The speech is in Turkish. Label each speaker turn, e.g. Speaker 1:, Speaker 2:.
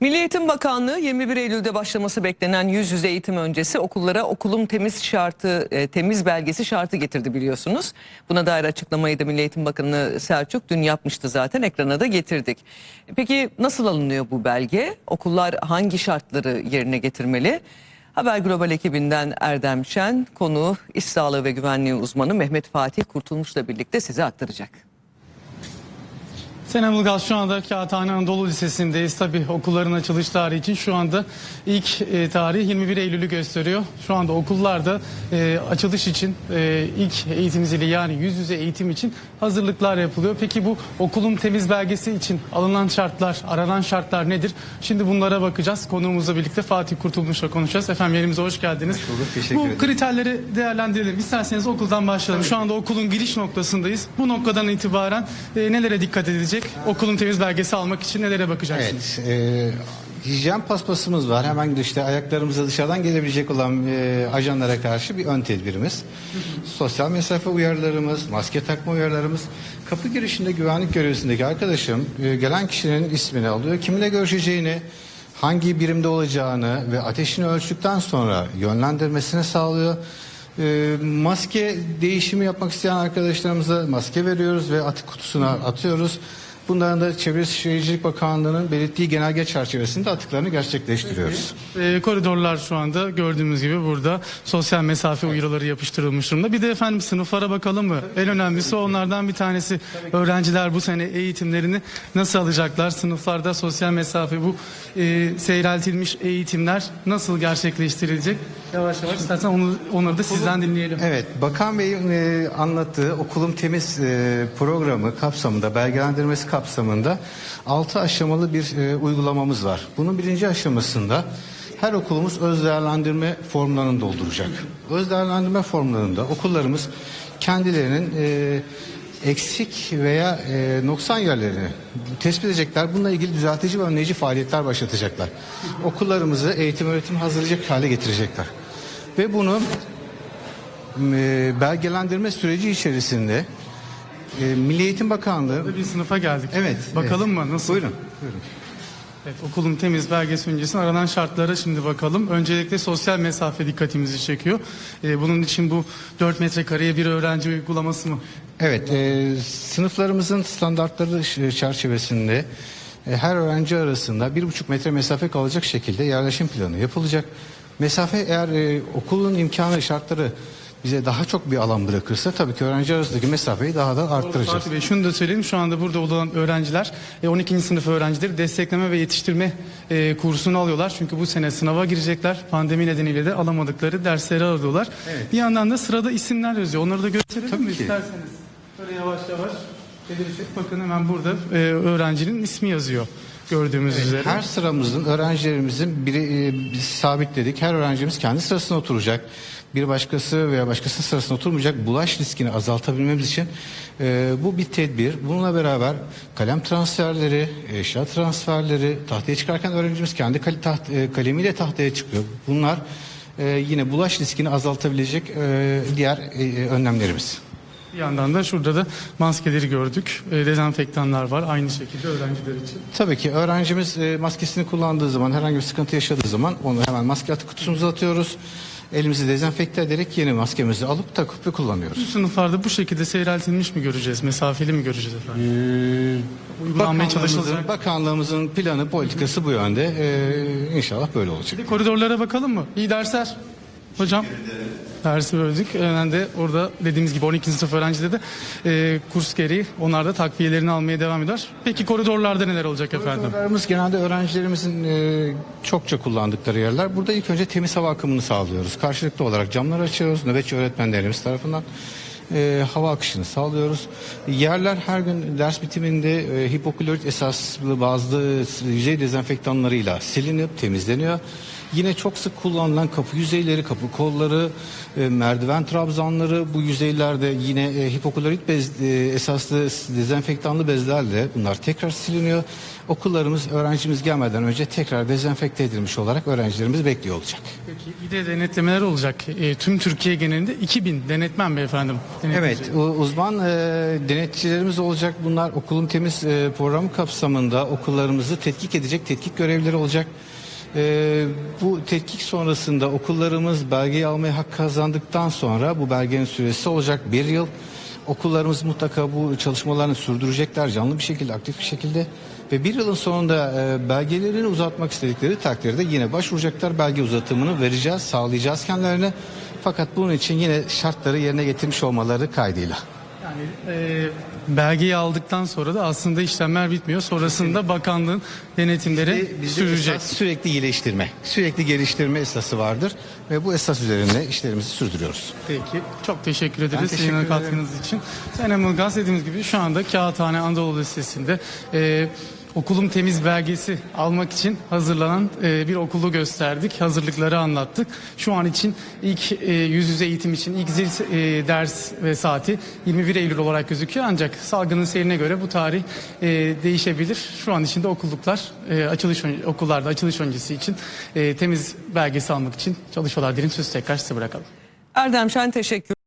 Speaker 1: Milli Eğitim Bakanlığı 21 Eylül'de başlaması beklenen yüz yüze eğitim öncesi okullara okulum temiz şartı e, temiz belgesi şartı getirdi biliyorsunuz. Buna dair açıklamayı da Milli Eğitim Bakanı Selçuk dün yapmıştı zaten ekrana da getirdik. Peki nasıl alınıyor bu belge? Okullar hangi şartları yerine getirmeli? Haber Global ekibinden Erdem Şen konu iş sağlığı ve güvenliği uzmanı Mehmet Fatih Kurtulmuş'la birlikte size aktaracak.
Speaker 2: Senem Ilgaz şu anda Kağıthane Anadolu Lisesi'ndeyiz. Tabii okulların açılış tarihi için şu anda ilk e, tarih 21 Eylül'ü gösteriyor. Şu anda okullarda e, açılış için e, ilk eğitim zili yani yüz yüze eğitim için hazırlıklar yapılıyor. Peki bu okulun temiz belgesi için alınan şartlar, aranan şartlar nedir? Şimdi bunlara bakacağız. Konuğumuzla birlikte Fatih Kurtulmuş'la konuşacağız. Efendim yerimize hoş geldiniz.
Speaker 3: Hoş bulduk, teşekkür
Speaker 2: bu
Speaker 3: ederim.
Speaker 2: kriterleri değerlendirelim. İsterseniz okuldan başlayalım. Şu anda okulun giriş noktasındayız. Bu noktadan itibaren e, nelere dikkat edilecek? Okulun temiz belgesi almak için nelere bakacaksınız?
Speaker 3: Evet, e, hijyen paspasımız var. Hemen işte ayaklarımıza dışarıdan gelebilecek olan e, ajanlara karşı bir ön tedbirimiz. Sosyal mesafe uyarılarımız, maske takma uyarılarımız. Kapı girişinde güvenlik görevlisindeki arkadaşım e, gelen kişinin ismini alıyor. Kiminle görüşeceğini, hangi birimde olacağını ve ateşini ölçtükten sonra yönlendirmesini sağlıyor. E, maske değişimi yapmak isteyen arkadaşlarımıza maske veriyoruz ve atık kutusuna atıyoruz. Bunların da Çevre Şehircilik Bakanlığı'nın belirttiği genelge çerçevesinde atıklarını gerçekleştiriyoruz.
Speaker 2: E, koridorlar şu anda gördüğümüz gibi burada sosyal mesafe uyarıları yapıştırılmış durumda. Bir de efendim sınıflara bakalım mı? En önemlisi onlardan bir tanesi öğrenciler bu sene eğitimlerini nasıl alacaklar? Sınıflarda sosyal mesafe bu e, seyreltilmiş eğitimler nasıl gerçekleştirilecek? Yavaş yavaş istersen onu, onları da sizden dinleyelim.
Speaker 3: Evet, Bakan Bey'in e, anlattığı Okulum Temiz e, programı kapsamında, belgelendirmesi kapsamında 6 aşamalı bir e, uygulamamız var. Bunun birinci aşamasında her okulumuz öz değerlendirme formlarını dolduracak. Öz değerlendirme formlarında okullarımız kendilerinin e, eksik veya e, noksan yerlerini tespit edecekler. Bununla ilgili düzeltici ve önleyici faaliyetler başlatacaklar. Okullarımızı eğitim öğretim hazırlayacak hale getirecekler. Ve bunu e, belgelendirme süreci içerisinde e, Milli Eğitim Bakanlığı
Speaker 2: Bir sınıfa geldik.
Speaker 3: evet
Speaker 2: Bakalım
Speaker 3: evet.
Speaker 2: mı nasıl?
Speaker 3: Buyurun. Buyurun.
Speaker 2: Evet, okulun temiz belgesi öncesinde aranan şartlara şimdi bakalım. Öncelikle sosyal mesafe dikkatimizi çekiyor. Ee, bunun için bu 4 metrekareye bir öğrenci uygulaması mı?
Speaker 3: Evet, e, sınıflarımızın standartları ş- çerçevesinde e, her öğrenci arasında bir buçuk metre mesafe kalacak şekilde yerleşim planı yapılacak. Mesafe eğer e, okulun imkanı şartları bize daha çok bir alan bırakırsa tabii ki öğrenci arasındaki mesafeyi daha da arttıracağız.
Speaker 2: Fatih Bey şunu da söyleyeyim. Şu anda burada olan öğrenciler e, 12. sınıf öğrencileri destekleme ve yetiştirme e, kursunu alıyorlar. Çünkü bu sene sınava girecekler. Pandemi nedeniyle de alamadıkları dersleri alıyorlar. Bir yandan da sırada isimler yazıyor. Onları da gösterelim
Speaker 3: Tabii
Speaker 2: mi
Speaker 3: ki.
Speaker 2: isterseniz? Böyle yavaş yavaş bakın hemen burada e, öğrencinin ismi yazıyor. Gördüğümüz üzere.
Speaker 3: Her sıramızın öğrencilerimizin biri e, biz sabitledik. Her öğrencimiz kendi sırasına oturacak. Bir başkası veya başkasının sırasına oturmayacak. Bulaş riskini azaltabilmemiz için e, bu bir tedbir. Bununla beraber kalem transferleri, eşya transferleri, tahtaya çıkarken öğrencimiz kendi kal- taht- e, kalemiyle tahtaya çıkıyor. Bunlar e, yine bulaş riskini azaltabilecek e, diğer e, önlemlerimiz.
Speaker 2: Bir yandan da şurada da maskeleri gördük. E, dezenfektanlar var aynı şekilde öğrenciler için.
Speaker 3: Tabii ki öğrencimiz e, maskesini kullandığı zaman herhangi bir sıkıntı yaşadığı zaman onu hemen maske atık kutusumuza atıyoruz. Elimizi dezenfekte ederek yeni maskemizi alıp takıp ve kullanıyoruz.
Speaker 2: Bu sınıflarda bu şekilde seyreltilmiş mi göreceğiz? Mesafeli mi göreceğiz efendim? Uygulanmaya
Speaker 3: Bakanlığımızın,
Speaker 2: çalışılacak.
Speaker 3: bakanlığımızın planı politikası bu yönde. Ee, inşallah böyle olacak.
Speaker 2: Bir koridorlara bakalım mı? İyi dersler. Hocam. Dersi böldük. Hemen de orada dediğimiz gibi 12. sınıf öğrencileri de e, kurs gereği onlar da takviyelerini almaya devam ediyorlar. Peki koridorlarda neler olacak efendim?
Speaker 3: Koridorlarımız genelde öğrencilerimizin e, çokça kullandıkları yerler. Burada ilk önce temiz hava akımını sağlıyoruz. Karşılıklı olarak camları açıyoruz. Nöbetçi öğretmenlerimiz tarafından e, hava akışını sağlıyoruz. Yerler her gün ders bitiminde e, hipoklorit esaslı bazı yüzey dezenfektanlarıyla silinip temizleniyor. Yine çok sık kullanılan kapı yüzeyleri, kapı kolları, e, merdiven trabzanları bu yüzeylerde yine e, hipoklorit bez e, esaslı dezenfektanlı bezlerle bunlar tekrar siliniyor. Okullarımız öğrencimiz gelmeden önce tekrar dezenfekte edilmiş olarak öğrencilerimiz bekliyor olacak.
Speaker 2: Peki bir de denetlemeler olacak. E, tüm Türkiye genelinde 2000 denetmen beyefendim.
Speaker 3: Evet, uzman e, denetçilerimiz olacak. Bunlar okulun temiz e, programı kapsamında okullarımızı tetkik edecek tetkik görevlileri olacak. E, bu tetkik sonrasında okullarımız belgeyi almaya hak kazandıktan sonra bu belgenin süresi olacak bir yıl. Okullarımız mutlaka bu çalışmalarını sürdürecekler canlı bir şekilde, aktif bir şekilde. Ve bir yılın sonunda e, belgelerini uzatmak istedikleri takdirde yine başvuracaklar. Belge uzatımını vereceğiz, sağlayacağız kendilerine. Fakat bunun için yine şartları yerine getirmiş olmaları kaydıyla.
Speaker 2: E, belgeyi aldıktan sonra da aslında işlemler bitmiyor. Sonrasında bakanlığın denetimleri
Speaker 3: Bizde
Speaker 2: sürecek.
Speaker 3: esas sürekli iyileştirme, sürekli geliştirme esası vardır ve bu esas üzerinde işlerimizi sürdürüyoruz.
Speaker 2: Peki. Çok teşekkür ederiz
Speaker 3: teşekkür
Speaker 2: yayına katkınız için. Sayın Ilgaz dediğimiz gibi şu anda Kağıthane Anadolu Lisesi'nde e, okulum temiz belgesi almak için hazırlanan e, bir okulu gösterdik. Hazırlıkları anlattık. Şu an için ilk e, yüz yüze eğitim için ilk zil e, ders ve saati 21 Eylül olarak gözüküyor. Ancak salgının seyrine göre bu tarih e, değişebilir. Şu an içinde okulluklar e, açılış okullarda açılış öncesi için e, temiz belgesi almak için çalışıyorlar. Dilim sözü tekrar size bırakalım.
Speaker 1: Erdem Şen teşekkür